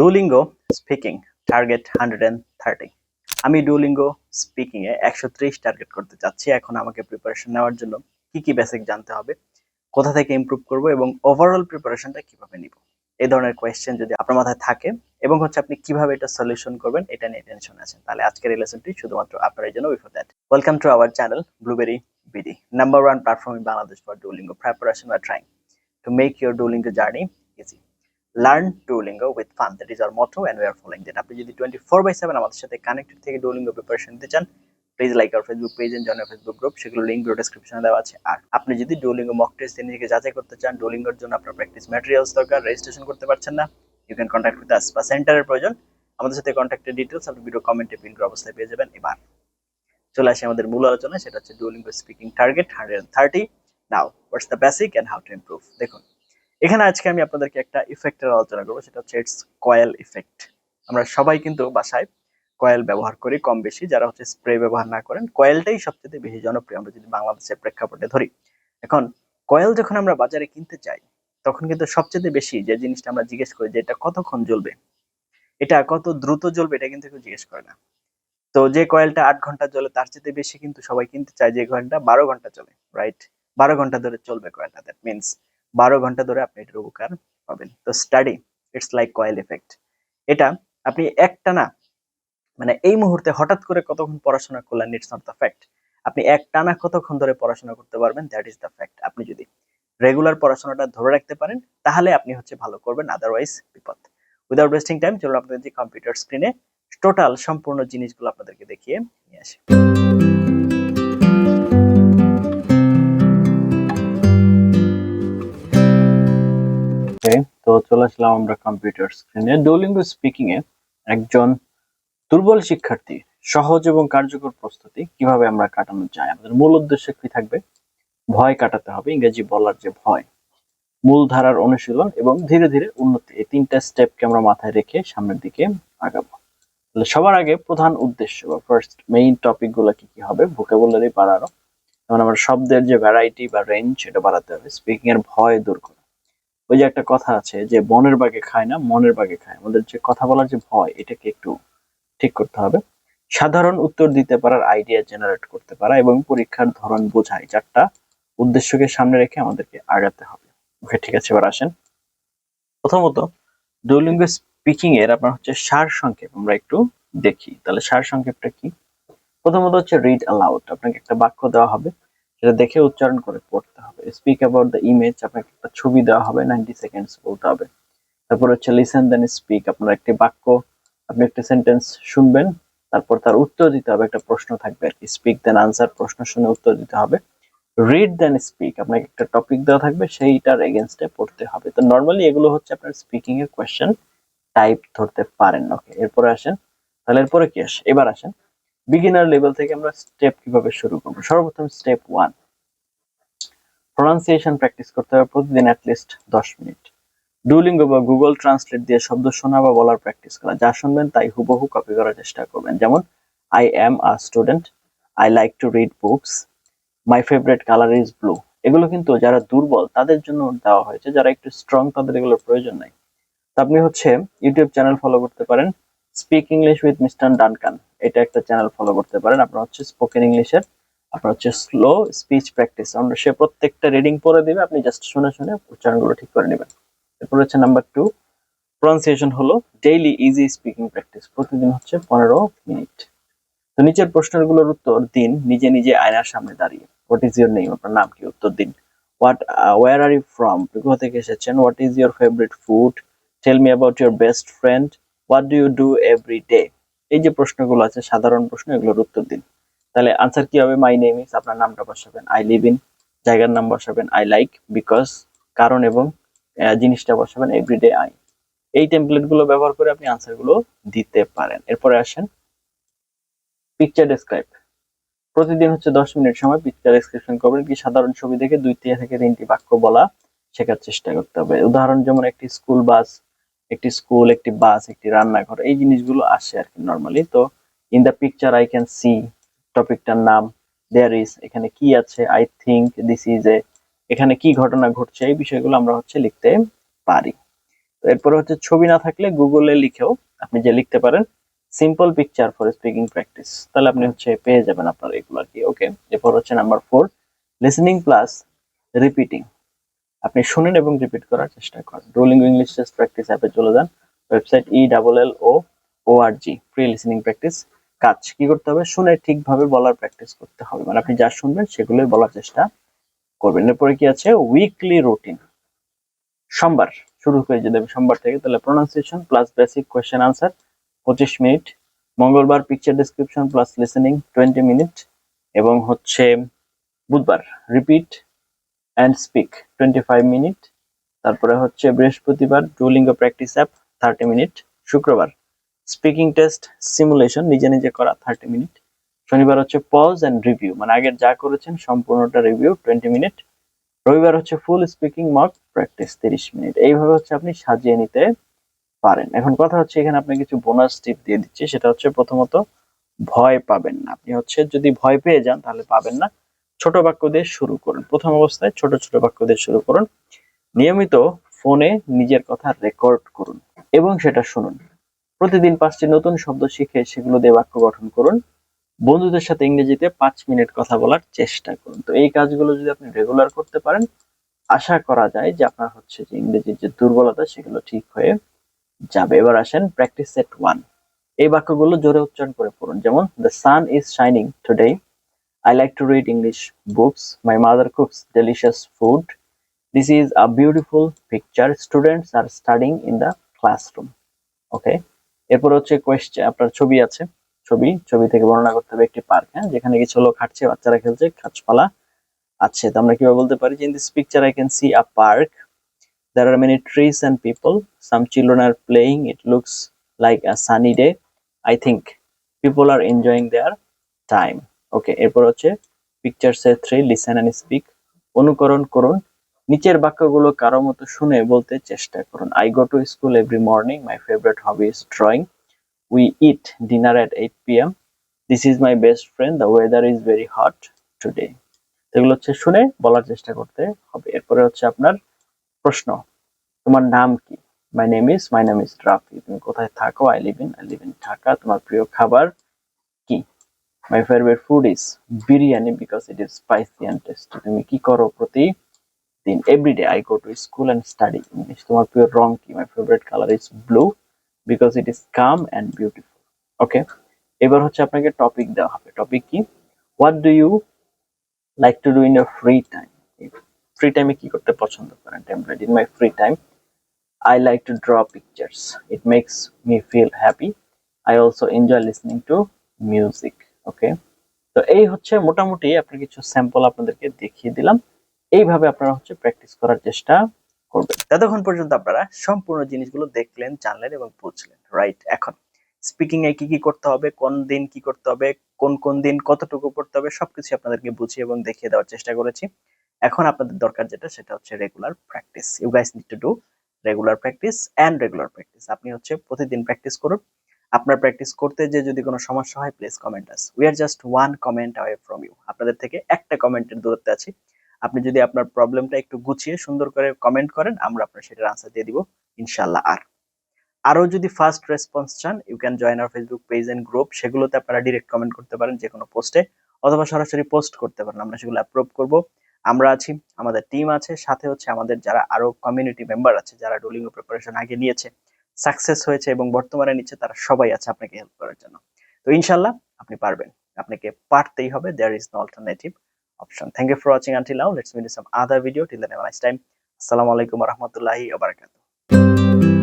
Duolingo speaking target hundred and thirty আমি Duolingo speaking এ একশো ত্রিশ টার্গেট করতে চাচ্ছি। এখন আমাকে প্রিপারেশন নেওয়ার জন্য কি কি বেসিক জানতে হবে, কোথা থেকে ইমপ্রুভ করব এবং ওভারঅল প্রিপারেশনটা কীভাবে নিব? এই ধরনের কোয়েশ্চেন যদি আপনার মাথায় থাকে এবং হচ্ছে আপনি কীভাবে এটা সলিউশন করবেন, এটা নিয়ে টেনশন আছেন, তাহলে আজকের এই লেসনটি শুধুমাত্র আপনার জন্য before that welcome to our channel blueberry BD number one platform in Bangladesh for Duolingo preparation are trying to make your Duolingo journey learn Duolingo with fun that is our motto and we are following that আপনি যদি twenty four by seven আমাদের সাথে connected থেকে Duolingo preparation নিতে চান please like R Facebook page and join Facebook group সেগুলো link ডেসক্রিপশনে দেওয়া আছে। আর আপনি যদি ডুলিঙ্গো মক টেস্ট নিজেকে যাচাই করতে চান ডুলিঙ্গোর জন্য আপনার প্র্যাকটিস ম্যাটেরিয়ালস দরকার রেজিস্ট্রেশন করতে পারছেন না you can contact with us বা সেন্টারের প্রয়োজন। আমাদের সাথে কন্ট্যাক্টের ডিটেলস আপনি ভিডিও কমেন্টে পিন করা অবস্থায় পেয়ে যাবেন। এবার চলে আসি আমাদের মূল আলোচনা সেটা হচ্ছে Duolingo speaking target hundred thirty now what's the basic and how to improve দেখুন এখানে আজকে আমি আপনাদেরকে একটা ইফেক্টের আলোচনা করব, সেটা হচ্ছে ইটস কয়েল ইফেক্ট আমরা সবাই কিন্তু বাসায় কয়েল ব্যবহার করি কম বেশি, যারা হচ্ছে স্প্রে ব্যবহার না করেন কয়েলটাই সবচেয়ে বেশি জনপ্রিয়। আমরা যদি বাংলাদেশের প্রেক্ষাপটে ধরি, এখন কয়েল যখন আমরা বাজারে কিনতে চাই, তখন কিন্তু সবচেয়ে বেশি যে জিনিসটা আমরা জিজ্ঞেস করি যে এটা কতক্ষণ জ্বলবে? এটা কত দ্রুত জ্বলবে এটা কিন্তু কেউ জিজ্ঞেস করে না। তো যে কয়েলটা আট ঘণ্টা জ্বলে, তার চেয়ে বেশি কিন্তু সবাই কিনতে চায় যে কয়েলটা বারো ঘণ্টা চলে রাইট বারো ঘণ্টা ধরে চলবে কয়েলটা দ্যাট মিনস বারো ঘণ্টা ধরে আপনি এটার উপকার পাবেন। তো study it's like coil effect এটা আপনি একটা না মানে এই মুহূর্তে হঠাৎ করে কতক্ষণ পড়াশোনা করলেন ইটস নট দ্য ফ্যাক্ট আপনি এক টানা কতক্ষণ ধরে পড়াশোনা করতে পারবেন দ্যাট ইজ দ্য ফ্যাক্ট আপনি যদি রেগুলার পড়াশোনাটা ধরে রাখতে পারেন, তাহলে আপনি হচ্ছে ভালো করবেন আদারওয়াইজ বিপদ। উইদাউট ওয়েস্টিং টাইম চলুন আপনাদের কম্পিউটার স্ক্রিনে টোটাল সম্পূর্ণ জিনিসগুলো আপনাদেরকে দেখিয়ে নিয়ে আসি। তো চলে আসলাম আমরা কম্পিউটার স্ক্রিনে ডুওলিঙ্গো স্পিকিং এ একজন দুর্বল শিক্ষার্থী, সহজ এবং কার্যকর প্রস্তুতি কীভাবে আমরা কাটানো যায়, আমাদের মূল উদ্দেশ্য কি থাকবে? ভয় কাটাতে হবে, ইংরেজি বলার যে ভয়। মূল ধারার অনুশীলন এবং ধীরে ধীরে উন্নতি, এই তিনটা স্টেপকে আমরা মাথায় রেখে সামনের দিকে আগাবো। তাহলে সবার আগে প্রধান উদ্দেশ্য বা ফার্স্ট মেইন টপিকগুলো কি কি হবে ভোকাবুলারি বাড়ানো। যেমন আমার শব্দের যে ভ্যারাইটি বা রেঞ্জ সেটা বাড়াতে হবে স্পিকিং এর ভয় দূর করা। ওই যে একটা কথা আছে যে বনের বাগে খায় না, মনের বাগে খায়। আমাদের যে কথা বলার যে ভয়, এটাকে একটু ঠিক করতে হবে। সাধারণ উত্তর দিতে পারার আইডিয়া জেনারেট করতে পারা এবং পরীক্ষার ধরন বোঝায় চারটা উদ্দেশ্যকে সামনে রেখে আমাদেরকে আগাতে হবে। ওকে ঠিক আছে, এবার আসেন। প্রথমত ডুলিঙ্গো স্পিকিং এর আপনার হচ্ছে সার সংক্ষেপ আমরা একটু দেখি। তাহলে সার সংক্ষেপটা কি? প্রথমত হচ্ছে রিড অ্যালাউড আপনাকে একটা বাক্য দেওয়া হবে। সেটা দেখে উচ্চারণ করে পড়তে হবে। স্পিক অ্যাবাউট দ্য ইমেজ আপনাকে একটা ছবি দেওয়া হবে নাইনটি সেকেন্ডস বলতে হবে। তারপর হচ্ছে লিসেন দেন স্পিক আপনার একটি বাক্য, আপনি একটা সেন্টেন্স শুনবেন, তারপর তার উত্তর দিতে হবে, একটা প্রশ্ন থাকবে আর কি। স্পিক দেন আনসার প্রশ্ন শুনে উত্তর দিতে হবে। রিড দেন স্পিক আপনাকে একটা টপিক দেওয়া থাকবে, সেইটার এগেনস্টে পড়তে হবে। তো নর্মালি এগুলো হচ্ছে আপনার স্পিকিং এর কোয়েশ্চেন টাইপ ধরতে পারেন ওকে এরপরে আসেন, তাহলে এরপরে কি আসে? এবার আসেন বিগিনার লেভেল থেকে আমরা স্টেপ কীভাবে শুরু করব? সর্বপ্রথম স্টেপ ওয়ান প্রনাউন্সিয়েশন প্র্যাকটিস করতে হবে প্রতিদিন অ্যাটলিস্ট দশ মিনিট। ডুলিঙ্গো বা গুগল ট্রান্সলেট দিয়ে শব্দ শোনা বা বলার প্র্যাকটিস করা। যা শুনবেন তাই হুবহু কপি করার চেষ্টা করবেন। যেমন I am a student I like to read books my favourite colour is blue এগুলো কিন্তু যারা দুর্বল, তাদের জন্য দেওয়া হয়েছে। যারা একটু স্ট্রং তাদের এগুলোর প্রয়োজন নাই। আপনি হচ্ছে ইউটিউব চ্যানেল ফলো করতে পারেন। Speak English with mister Duncan এটা একটা চ্যানেল ফলো করতে পারেন। আপনার হচ্ছে স্পোকেন ইংলিশের আপনার হচ্ছে স্লো স্পিচ প্র্যাকটিস আমরা সে প্রত্যেকটা রিডিং পড়ে দিবে, আপনি জাস্ট শুনে শুনে উচ্চারণগুলো ঠিক করে নেবেন। এরপর হচ্ছে নাম্বার টু প্রনাউন্সিয়েশন হলো ডেইলি ইজি স্পিকিং প্র্যাকটিস প্রতিদিন হচ্ছে পনেরো মিনিট। তো নিচের প্রশ্নগুলোর উত্তর দিন, নিজে নিজে আয়নার সামনে দাঁড়িয়ে। হোয়াট ইজ ইউর নেম আপনার নাম কি? উত্তর দিন। What where are you from কোথা থেকে এসেছেন? What is your favourite food tell me about your best friend what do you do every day এই যে প্রশ্নগুলো আছে, সাধারণ প্রশ্ন, এগুলোর উত্তর দিন। তাহলে আনসার কি হবে? মাই নেম ইস আপনার নামটা বসাবেন। আই লিভ ইন জায়গার নাম বসাবেন। আই লাইক বিকজ কারণ এবং জিনিসটা বসাবেন এভরিডে আই এই টেমপ্লেটগুলো ব্যবহার করে আপনি আনসারগুলো দিতে পারেন। এরপরে আসেন পিকচার ডেসক্রাইব প্রতিদিন হচ্ছে দশ মিনিট সময় পিকচার ডেসক্রিপশন করবেন কি সাধারণ ছবি দেখে দুই থেকে তিনটি বাক্য বলা শেখার চেষ্টা করতে হবে। উদাহরণ যেমন একটি স্কুল বাস একটি স্কুল একটি বাস একটি রান্নাঘর, এই জিনিসগুলো আসে আর কি নর্মালি তো in the picture I can see টপিকটার নাম দেয়ার ইজ এখানে কি আছে I think this is a এখানে কি ঘটনা ঘটছে, এই বিষয়গুলো আমরা হচ্ছে লিখতে পারি। তো এরপরে হচ্ছে ছবি না থাকলে গুগলে লিখেও আপনি যে লিখতে পারেন simple picture for speaking practice তাহলে আপনি হচ্ছে পেয়ে যাবেন আপনার এগুলো আর কি ওকে এরপর হচ্ছে number four listening plus repeating আপনি শুনেন এবং রিপিট করার চেষ্টা করেন। ডুলিঙ্গো ইংলিশ টেস্ট প্র্যাকটিস অ্যাপে চলে যান। Website E double L O O R G free listening practice কাজ কি করতে হবে? শুনে ঠিকভাবে বলার প্র্যাকটিস করতে হবে। মানে আপনি যা শুনবেন সেগুলোই বলার চেষ্টা করবেন। এরপরে কি আছে? উইকলি রুটিন সোমবার শুরু করে যদি আমি সোমবার থেকে। তাহলে pronunciation plus basic question answer পঁচিশ মিনিট। মঙ্গলবার picture description plus listening twenty minute এবং হচ্ছে বুধবার repeat and speak twenty five minute তারপরে হচ্ছে বৃহস্পতিবার Duolingo practice app thirty minute শুক্রবার স্পিকিং টেস্ট সিমুলেশন নিজে নিজে করা থার্টি মিনিট শনিবার হচ্ছে পজ অ্যান্ড রিভিউ মানে আগের যা করেছেন সম্পূর্ণটা রিভিউ টোয়েন্টি মিনিট রবিবার হচ্ছে ফুল স্পিকিং মক প্র্যাকটিস তিরিশ মিনিট এইভাবে হচ্ছে আপনি সাজিয়ে নিতে পারেন। এখন কথা হচ্ছে এখানে আপনি কিছু বোনাস টিপ দিয়ে দিচ্ছি, সেটা হচ্ছে প্রথমত ভয় পাবেন না। আপনি হচ্ছে যদি ভয় পেয়ে যান, তাহলে পাবেন না। ছোট বাক্য দিয়ে শুরু করুন। প্রথম অবস্থায় ছোট ছোট বাক্য দিয়ে শুরু করুন। নিয়মিত ফোনে নিজের কথা রেকর্ড করুন এবং সেটা শুনুন। প্রতিদিন পাঁচটি নতুন শব্দ শিখে সেগুলো দিয়ে বাক্য গঠন করুন। বন্ধুদের সাথে ইংরেজিতে পাঁচ মিনিট কথা বলার চেষ্টা করুন। তো এই কাজগুলো যদি আপনি রেগুলার করতে পারেন, আশা করা যায় যে আপনার হচ্ছে যে ইংরেজির যে দুর্বলতা সেগুলো ঠিক হয়ে যাবে। এবার আসেন প্র্যাকটিস সেট ওয়ান এই বাক্যগুলো জোরে উচ্চারণ করে পড়ুন। যেমন the sun is shining today I like to read English books. My mother cooks delicious food. This is a beautiful picture. Students are studying in the classroom. Okay. এরপর হচ্ছে question আপনার ছবি আছে ছবি ছবি থেকে বর্ণনা করতে হবে একটি পার্ক হ্যাঁ যেখানে কিছু লোক হাঁটছে বাচ্চারা খেলছে গাছপালা আছে তো আমরা কীভাবে বলতে পারি যে in this picture I can see a park there are many trees and people some children are playing it looks like a sunny day i think people are enjoying their time okay এরপর হচ্ছে পিকচারসে three listen and speak অনুকরণ করুন। নিচের বাক্যগুলো কারও মতো শুনে বলতে চেষ্টা করুন। I go to school every morning my favourite hobby is drawing we eat dinner at eight P M this is my best friend the weather is very hot today এগুলো হচ্ছে শুনে বলার চেষ্টা করতে হবে। এরপরে হচ্ছে আপনার প্রশ্ন। তোমার নাম কি? My name is my name is Rafi তুমি কোথায় থাকো? I live in I live in Dhaka. তোমার প্রিয় খাবার my favourite food is biryani because it is spicy and tasty তুমি কি করো প্রতিদিন everyday I go to school and study English তোমার প্রিয় রং কি my favourite colour is blue because it is calm and beautiful okay এবার হচ্ছে আপনাকে টপিক দেওয়া হবে টপিক কি what do you like to do in your free time free টাইমে কি করতে পছন্দ করেন template in my free time I like to draw pictures. It makes me feel happy. I also enjoy listening to music. Okay. তো এই হচ্ছে মোটামুটি আপনার কিছু স্যাম্পল আপনাদেরকে দেখিয়ে দিলাম। এইভাবে আপনারা হচ্ছে প্র্যাকটিস করার চেষ্টা করবেন। ততক্ষণ পর্যন্ত আপনারা সম্পূর্ণ জিনিসগুলো দেখলেন, জানলেন এবং বুঝলেন। রাইট এখন স্পিকিং এ কি কি করতে হবে, কোন দিন কি করতে হবে, কোন কোন দিন কতটুকু পড়তে হবে, সবকিছু আপনাদেরকে বুঝিয়ে এবং দেখিয়ে দেওয়ার চেষ্টা করেছি। এখন আপনাদের দরকার যেটা, সেটা হচ্ছে regular practice you guys need to do regular practice and regular practice আপনি হচ্ছে প্রতিদিন প্র্যাকটিস করুন। আপনার প্র্যাকটিস করতে যে যদি কোনো সমস্যা হয় please comment us we are just one comment away from you আপনাদের থেকে একটা কমেন্টের দূরত্বে আছি। আপনি যদি আপনার প্রবলেমটা একটু গুছিয়ে সুন্দর করে কমেন্ট করেন, আমরা আপনার সেটার আনসার দিয়ে দিব ইনশাল্লাহ আর। আরও যদি ফার্স্ট রেসপন্স চান you can join our Facebook page and group সেগুলোতে আপনারা ডিরেক্ট কমেন্ট করতে পারেন যে কোনো পোস্টে অথবা সরাসরি পোস্ট করতে পারেন, আমরা সেগুলো অ্যাপ্রুভ করব। আমরা আছি, আমাদের টিম আছে, সাথে হচ্ছে আমাদের যারা আরও কমিউনিটি মেম্বার আছে, যারা ডুলিঙ্গো প্রিপারেশন আগে নিয়েছে সাকসেস হয়েছে এবং বর্তমানে নিচ্ছে তারা সবাই আছে আপনাকে হেল্প করার জন্য। তো ইনশাল্লাহ আপনি পারবেন। আপনাকে পারতেই হবে। There is no alternative option thank you for watching until now let's meet some other video till then nice time আসসালামু আলাইকুম রাহমাতুল্লাহি বারাকাতুহু